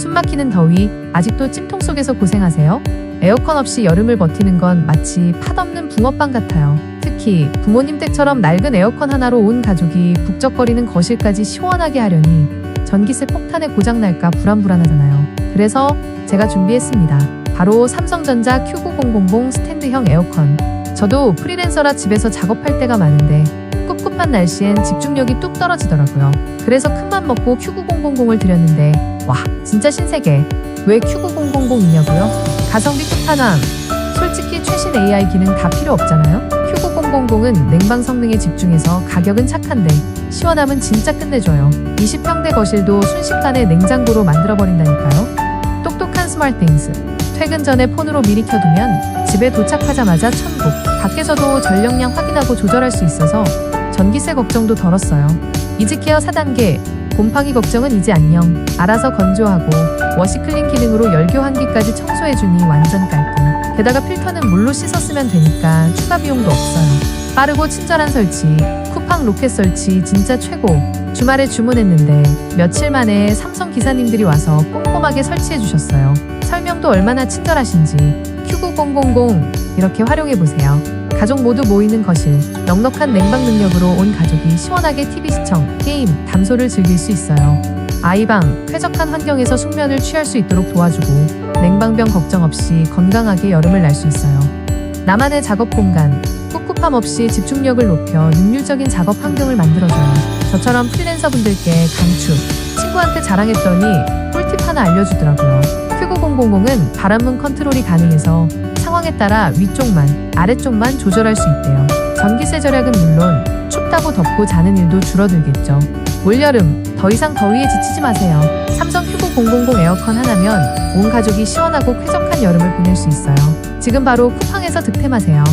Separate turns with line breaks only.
숨막히는 더위, 아직도 찜통 속에서 고생하세요? 에어컨 없이 여름을 버티는 건 마치 팥없는 붕어빵 같아요. 특히 부모님 댁처럼 낡은 에어컨 하나로 온 가족이 북적거리는 거실까지 시원하게 하려니 전기세 폭탄에 고장날까 불안불안하잖아요. 그래서 제가 준비했습니다. 바로 삼성전자 Q9000 스탠드형 에어컨. 저도 프리랜서라 집에서 작업할 때가 많은데 꿉꿉한 날씨엔 집중력이 뚝 떨어지더라고요. 그래서 큰맘 먹고 Q9000을 드렸는데 와 진짜 신세계. 왜 Q9000이냐고요? 가성비 끝판왕. 솔직히 최신 AI 기능 다 필요 없잖아요? Q9000은 냉방 성능에 집중해서 가격은 착한데 시원함은 진짜 끝내줘요. 20평대 거실도 순식간에 냉장고로 만들어버린다니까요. 똑똑한 스마트띵스. 퇴근 전에 폰으로 미리 켜두면 집에 도착하자마자 천국. 밖에서도 전력량 확인하고 조절할 수 있어서 전기세 걱정도 덜었어요. 이지케어 4단계. 곰팡이 걱정은 이제 안녕. 알아서 건조하고 워시클린 기능으로 열교 환기까지 청소해주니 완전 깔끔. 게다가 필터는 물로 씻었으면 되니까 추가 비용도 없어요. 빠르고 친절한 설치, 쿠팡 로켓 설치 진짜 최고. 주말에 주문했는데 며칠 만에 삼성 기사님들이 와서 꼼꼼하게 설치해 주셨어요. 설명도 얼마나 친절하신지 Q9000 이렇게 활용해 보세요. 가족 모두 모이는 거실, 넉넉한 냉방 능력으로 온 가족이 시원하게 TV 시청, 게임, 담소를 즐길 수 있어요. 아이방, 쾌적한 환경에서 숙면을 취할 수 있도록 도와주고 냉방병 걱정 없이 건강하게 여름을 날 수 있어요. 나만의 작업 공간, 꿉꿉함 없이 집중력을 높여 능률적인 작업 환경을 만들어줘요. 저처럼 프리랜서분들께 강추, 친구한테 자랑했더니 꿀팁 하나 알려주더라고요. Q9000은 바람문 컨트롤이 가능해서 상황에 따라 위쪽만, 아래쪽만 조절할 수 있대요. 전기세 절약은 물론 춥다고 덥고 자는 일도 줄어들겠죠. 올여름 더 이상 더위에 지치지 마세요. 삼성 Q9000 에어컨 하나면 온 가족이 시원하고 쾌적한 여름을 보낼 수 있어요. 지금 바로 쿠팡에서 득템하세요.